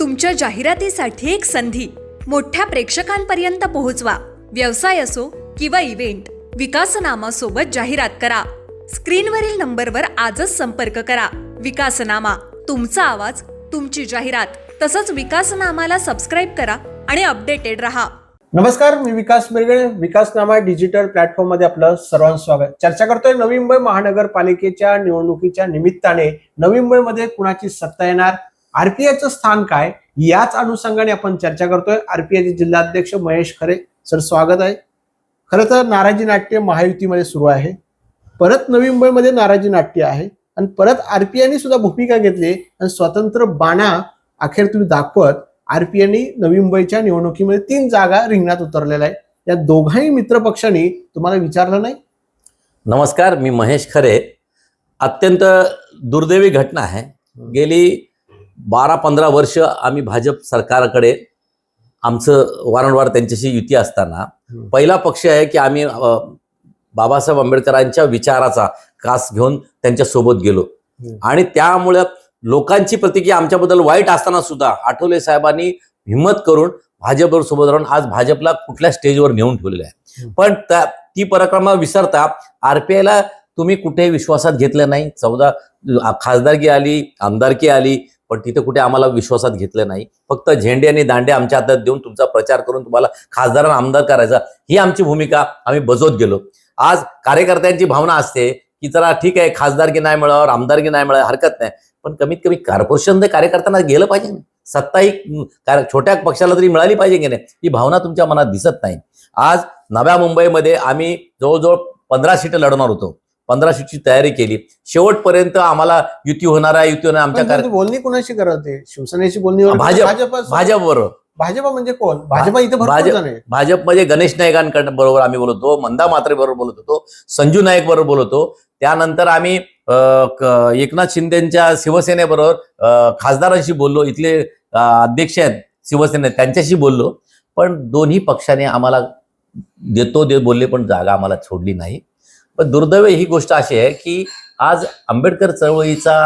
तुमच्या जाहिरातीसाठी एक संधी. मोठ्या प्रेक्षकांपर्यंत पोहोचवा. व्यवसाय असो किंवा इव्हेंट विकासनामा सोबत जाहिरात करा. स्क्रीनवरील नंबरवर आजच संपर्क करा. विकासनामा तुमचा आवाज तुमची जाहिरात तसंच विकासनामाला सबस्क्राईब करा आणि अपडेटेड रहा. नमस्कार मी विकास मिरगळे. विकासनामा डिजिटल प्लॅटफॉर्ममध्ये आपलं सर्वांचं स्वागत. चर्चा करतोय नवी मुंबई महानगरपालिकेच्या निवडणुकीच्या निमित्ताने. नवी मुंबईमध्ये कुणाची सत्ता येणार? आरपीआयचं स्थान काय याच अनुषंगाने आपण चर्चा करतोय. आरपीआयचे जिल्हाध्यक्ष महेश खरे सर स्वागत आहे. खरं तर नाराजी नाट्य महायुतीमध्ये सुरू आहे. परत नवी मुंबईमध्ये नाराजी नाट्य आहे. आणि परत आरपीआयने सुद्धा भूमिका घेतली आणि स्वतंत्र बाणा अखेर तुम्ही दाखवत आरपीआयने नवी मुंबईच्या निवडणुकीमध्ये तीन जागा रिंगणात उतरलेल्या आहे या दोघांही मित्रपक्षांनी तुम्हाला विचारलं नाही? नमस्कार मी महेश खरे. अत्यंत दुर्दैवी घटना आहे. गेली बारा पंधरा वर्ष आम्ही भाजप सरकारकडे आमचं वारंवार त्यांच्याशी युती असताना. पहिला पक्ष आहे की आम्ही बाबासाहेब आंबेडकरांच्या विचाराचा कास घेऊन त्यांच्यासोबत गेलो. आणि त्यामुळे लोकांची प्रतिक्रिया आमच्याबद्दल वाईट असताना सुद्धा आठवले साहेबांनी हिंमत करून भाजपवर सोबत राहून आज भाजपला कुठल्या स्टेजवर नेऊन ठेवलेलं आहे. पण त्या ती पराक्रमा विसरता आरपीआयला तुम्ही कुठे विश्वासात घेतलं नाही चौदा खासदारकी आली आमदारकी आली पण तिथे कुठे आम्हाला विश्वासात घेतलं नाही. फक्त झेंडे आणि दांडे आमच्या हातात देऊन तुमचा प्रचार करून तुम्हाला खासदारांना आमदार करायचा ही आमची भूमिका आम्ही बजवत गेलो. आज कार्यकर्त्यांची भावना असते की जरा ठीक आहे खासदारकी नाही मिळावर आमदारकी नाही मिळावं हरकत नाही. पण कमीत कमी कॉर्पोरेशन कार्यकर्त्यांना गेलं पाहिजे ना. सत्ता ही छोट्या पक्षाला तरी मिळाली पाहिजे की नाही ही भावना तुमच्या मनात दिसत नाही. आज नव्या मुंबईमध्ये आम्ही जवळजवळ पंधरा सीटं लढवणार होतो. पंधरा सीटची तयारी केली. शेवटपर्यंत आम्हाला युती होणार आहे युती होणार आमच्या कार्य बोलणी कोणाशी करत होते शिवसेनेची बोलणी भाजप- भाजप भाजप बरोबर भाजप म्हणजे कोण? भाजप इथे भाजप- आहे भाजपमध्ये गणेश नाईकांकडे बरोबर आम्ही बोलत मंदा मात्रे बरोबर बोलत होतो संजू नाईक बरोबर बोलत. त्यानंतर आम्ही एकनाथ शिंदेच्या शिवसेनेबरोबर खासदारांशी बोललो. इथले अध्यक्ष आहेत शिवसेने त्यांच्याशी बोललो. पण दोन्ही पक्षाने आम्हाला देतो दे बोलले पण जागा आम्हाला सोडली नाही. पण दुर्दैव ही गोष्ट अशी आहे की आज आंबेडकर चळवळीचा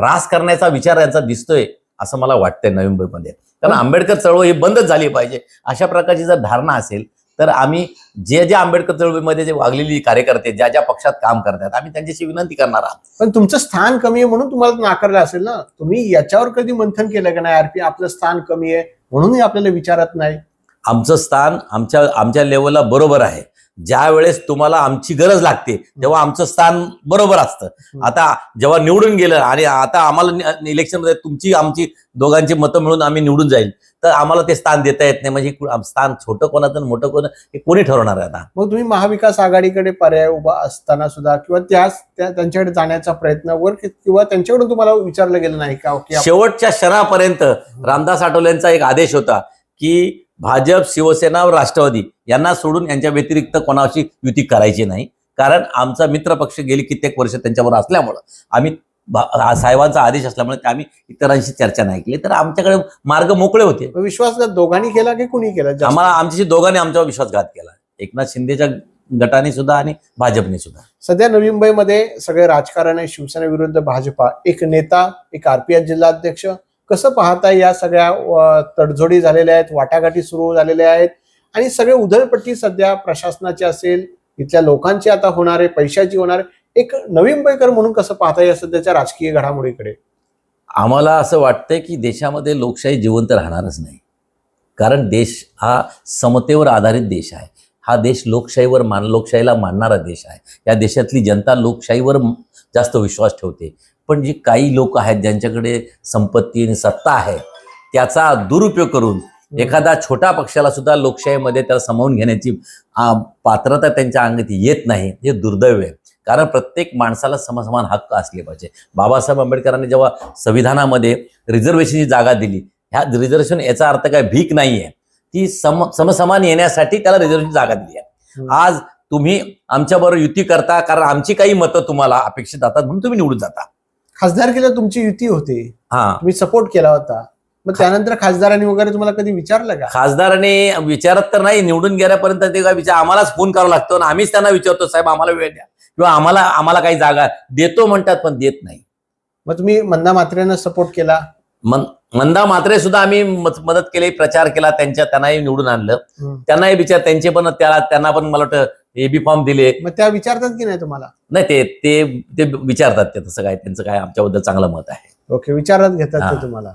रास करण्याचा विचार यांचा दिसतोय असं मला वाटतंय नवी मुंबईमध्ये कारण आंबेडकर चळवळ ही बंदच झाली पाहिजे. अशा प्रकारची जर धारणा असेल तर आम्ही जे जे आंबेडकर चळवळीमध्ये जे वागलेली कार्यकर्ते ज्या ज्या पक्षात काम करतात आम्ही त्यांच्याशी विनंती करणार आहोत. पण तुमचं स्थान कमी आहे म्हणून तुम्हाला नाकारलं असेल ना? तुम्ही याच्यावर कधी मंथन केलं का नाही? आरपी आपलं स्थान कमी आहे म्हणूनही आपल्याला विचारत नाही. आमचं स्थान आमच्या आमच्या लेवलला बरोबर आहे. ज्या वेळेस तुम्हाला आमची गरज लागते तेव्हा आमचं स्थान बरोबर असतं. आता जेव्हा निवडून गेलं आणि आता आम्हाला इलेक्शनमध्ये तुमची आमची दोघांची मतं मिळून आम्ही निवडून जाईल तर आम्हाला ते स्थान देता येत नाही. म्हणजे स्थान छोटं कोणाचं मोठं कोण हे कोणी ठरवणार आहे आता? मग तुम्ही महाविकास आघाडीकडे पर्याय उभा असताना सुद्धा किंवा त्याच त्या त्यांच्याकडे जाण्याचा प्रयत्न वगैरे किंवा त्यांच्याकडून तुम्हाला विचारलं गेलं नाही का? शेवटच्या क्षणापर्यंत रामदास आठवलेंचा एक आदेश होता की भाजप शिवसेना व राष्ट्रवादी यांना सोडून यांच्या व्यतिरिक्त कोणाशी युती करायची नाही. कारण आमचा मित्र पक्ष गेली कित्येक वर्ष त्यांच्याबरोबर असल्यामुळं आम्ही साहेबांचा आदेश असल्यामुळे आम्ही इतरांशी चर्चा नाही केली. तर आमच्याकडे मार्ग मोकळे होते. विश्वासघात दोघांनी केला की कुणी केला? आम्हाला आमच्याशी दोघांनी आमच्यावर विश्वासघात केला. एकनाथ शिंदेच्या गटाने सुद्धा आणि भाजपने सुद्धा. सध्या नवी मुंबईमध्ये सगळे राजकारण आहे शिवसेना विरुद्ध भाजपा एक नेता एक आरपीएस जिल्हाध्यक्ष कसं पाहताय या सगळ्या तडजोडी झालेल्या आहेत वाटाघाटी सुरू झालेल्या आहेत आणि सगळे उधळपट्टी सध्या प्रशासनाची असेल इथल्या लोकांची आता होणार आहे पैशाची होणार आहे. एक नवी मुंबईकर म्हणून कसं पाहता या सध्याच्या राजकीय घडामोडीकडे? आम्हाला असं वाटतंय की देशामध्ये लोकशाही जिवंत राहणारच नाही. कारण देश हा समतेवर आधारित देश आहे. हा देश लोकशाहीवर मान लोकशाहीला मानणारा देश आहे. या देशातली जनता लोकशाहीवर जास्त विश्वास ठेवते. पण जी काही लोक आहेत ज्यांच्याकडे संपत्ती आणि सत्ता आहे त्याचा दुरुपयोग करून एखादा छोटा पक्षाला सुद्धा लोकशाहीमध्ये त्याला सामावून घेण्याची पात्रता त्यांच्या अंगात येत नाही हे दुर्दैव आहे. कारण प्रत्येक माणसाला समसमान हक्क असले पाहिजे. बाबासाहेब आंबेडकरांनी जेव्हा संविधानामध्ये रिझर्वेशनची जागा दिली ह्या रिझर्वेशन याचा अर्थ काय? भीक नाही आहे ती सम समसमान येण्यासाठी त्याला रिझर्वेशनची जागा दिली आहे. आज तुम्ही आमच्याबरोबर युती करता कारण आमची काही मतं तुम्हाला अपेक्षित जातात म्हणून तुम्ही निवडून जाता. खासदारकीला तुमची युती होती. हा. तुम्ही सपोर्ट केला होता. मग त्यानंतर खासदारांनी वगैरे तुम्हाला कधी विचारलं का? खासदाराने विचारत तर नाही निवडून गेल्यापर्यंत ते काय विचार आम्हालाच फोन करावा लागतो आणि आम्हीच त्यांना विचारतो साहेब आम्हाला वेळ द्या. किंवा आम्हाला आम्हाला काही जागा देतो म्हणतात पण देत नाही. मग तुम्ही मंदा मात्रेनं सपोर्ट केला? मन मंदा मात्रे सुद्धा आम्ही मत- मदत केली प्रचार केला त्यांच्या त्यांनाही निवडून आणलं. त्यांनाही विचार त्यांचे पण त्याला त्यांना पण मला वाटतं एबी फॉर्म दिले. मग त्या विचारतात की नाही तुम्हाला? नाही ते ते ते विचारतात ते तसं काय त्यांचं काय आमच्याबद्दल चांगलं मत आहे. ओके विचारात घेतात हा. ते तुम्हाला.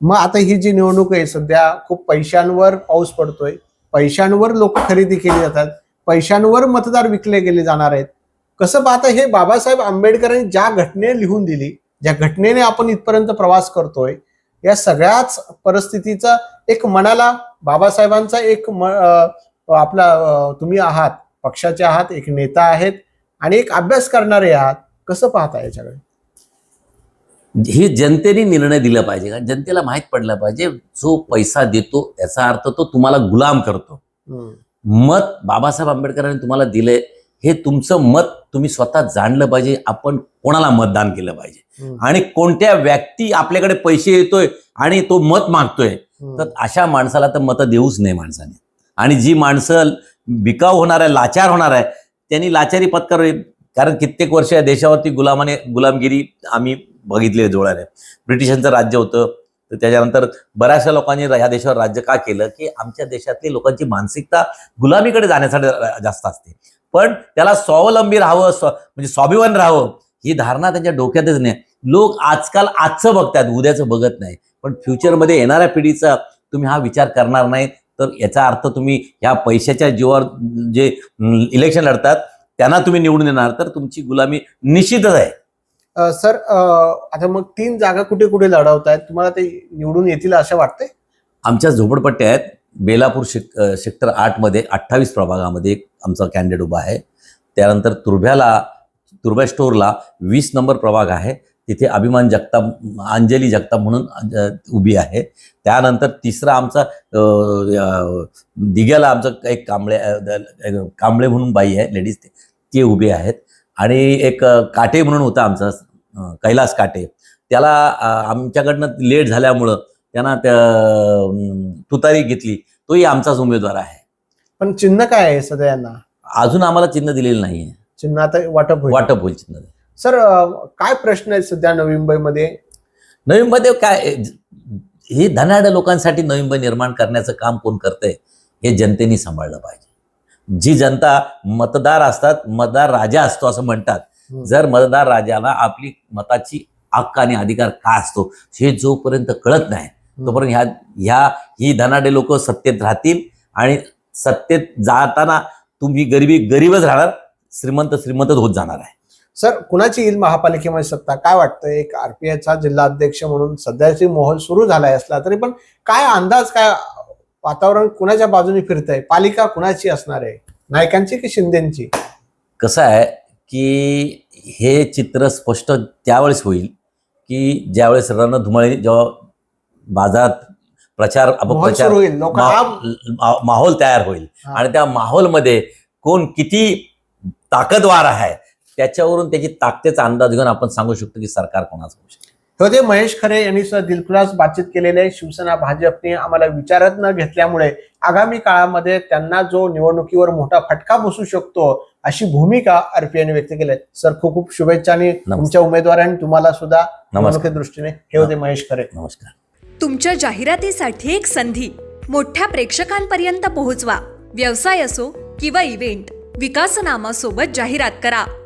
मग आता ही जी निवडणूक आहे सध्या खूप पैशांवर पाऊस पडतोय. पैशांवर लोक खरेदी केली जातात. पैशांवर मतदार विकले गेले जाणार आहेत. कसं पाहता हे बाबासाहेब आंबेडकरांनी ज्या घटने लिहून दिली ज्या घटनेने आपण इथपर्यंत प्रवास करतोय या सगळ्याच परिस्थितीचा एक मनाला बाबासाहेबांचा एक म- अं, आपला अं, तुम्ही आहात. पक्षाचे आहात एक नेता आहेत आणि एक अभ्यास करणारे आहात कसं पाहता याच्याकडे हे जनतेने निर्णय दिला पाहिजे का जनतेला माहीत पडलं पाहिजे जो पैसा देतो याचा अर्थ तो तुम्हाला गुलाम करतो. मत बाबासाहेब आंबेडकरांनी तुम्हाला दिलंय हे तुमचं मत तुम्ही स्वतः जाणलं पाहिजे आपण कोणाला मतदान केलं पाहिजे. आणि कोणत्या व्यक्ती आपल्याकडे पैसे येतोय आणि तो मत मागतोय. तर अशा माणसाला तर मतं देऊच नाही माणसाने आणि जी माणसं बिकाव होणार आहे लाचार होणार आहे त्यांनी लाचारी पत्करावी कारण कित्येक वर्ष या देशावरती गुलामाने गुलामगिरी आम्ही बघितली जोळ्याने ब्रिटिशांचं राज्य होतं तर त्याच्यानंतर बऱ्याचशा लोकांनी ह्या देशावर राज्य का केलं? की आमच्या देशातली लोकांची मानसिकता गुलामीकडे जाण्यासाठी जास्त असते. पण त्याला स्वावलंबी राहावं स्व म्हणजे स्वाभिमान राहावं ही धारणा त्यांच्या डोक्यातच नाही. लोक आजकाल आजचं बघतात उद्याचं बघत नाही. पण फ्युचरमध्ये येणाऱ्या पिढीचा तुम्ही हा विचार करणार नाही. तर याचा अर्थ तुम्ही ह्या पैशाच्या जीवावर जे इलेक्शन लढतात त्यांना तुम्ही निवडून येणार तर तुमची गुलामी निश्चितच आहे. सर आता मग तीन जागा कुठे कुठे लढवत आहेत तुम्हाला ते निवडून येतील असं वाटतंय? आमच्या झोपडपट्ट्या आहेत बेलापूर शेक सेक्टर आठमध्ये अठ्ठावीस प्रभागामध्ये एक आमचा कॅन्डिडेट उभा आहे. त्यानंतर तुर्भ्याला तुर्भ्या स्टोअरला वीस नंबर प्रभाग आहे. तिथे अभिमान जगताप अंजली जगताप म्हणून उभी आहे. त्यानंतर तिसरा आमचा दिघ्याला आमचं एक कांबळे कांबळे म्हणून बाई आहे लेडीज ते ते उभे आहेत. आणि एक काटे म्हणून होता आमचा कैलास काटे. त्याला आमच्याकडनं लेट झाल्यामुळं त्यांना त्या तुतारी घेतली. तोही आमचाच उमेदवार आहे. पण चिन्ह काय आहे सध्या यांना अजून आम्हाला चिन्ह दिलेलं नाहीये. चिन्ह आता वाटप होईल. वाटप होईल चिन्ह. सर काय प्रश्न आहेत सध्या नवी मुंबईमध्ये नवी मुंबईत काय हे धनाढ्य लोकांसाठी नवी मुंबई निर्माण करण्याचं काम कोण करतंय हे जनतेने सांभाळलं पाहिजे. जी जनता मतदार असतात मतदार राजा असतो असं म्हणतात. जर मतदार राजाला आपली मताची हक्क आणि अधिकार काय असतो हे जोपर्यंत कळत नाही तोपर्यंत ह्या ह्या ही धनाढ्य लोक सत्तेत राहतील आणि सत्तेत जाताना तुम्ही गरिबी गरीबच राहणार श्रीमंत श्रीमंतच होत जाणार आहे. सर कुणाची येईल महापालिकेमध्ये सत्ता? काय वाटतं एक आरपीआयचा जिल्हा अध्यक्ष म्हणून सध्याची मोहल सुरू झालाय असला तरी पण काय अंदाज काय वातावरण कुणाच्या बाजूने फिरत आहे पालिका कुणाची असणार आहे? नायकांची की शिंदेची? कसं आहे की हे चित्र स्पष्ट त्यावेळेस होईल की ज्यावेळेस रणधुमाळी जेव्हा बाजारात प्रचार अपप्रचार होईल माहोल तयार होईल. आणि त्या माहोलमध्ये कोण किती ताकदवार आहे त्याच्यावरून त्याची ताकदीचा अंदाज घेऊन आपण सांगू शकतो की सरकार कोणाचं होऊ शकतं. होते महेश खरे यांनी सुद्धा दिलखुलास बातचीत केलेले आहे. शिवसेना भाजपने आम्हाला विचारत न घेतल्यामुळे आगामी काळामध्ये त्यांना जो निवडणुकीवर मोठा फटका बसू शकतो अशी भूमिका आरपीआयने व्यक्त केली आहे. सर खूप खूप शुभेच्छा आणि तुमच्या उमेदवारांनी तुम्हाला सुद्धा निवडणुकी दृष्टीने. हे होते महेश खरे. नमस्कार. तुमच्या जाहिरातीसाठी एक संधी. मोठ्या प्रेक्षकांपर्यंत पोहोचवा. व्यवसाय असो किंवा इव्हेंट विकासनामा सोबत जाहिरात करा.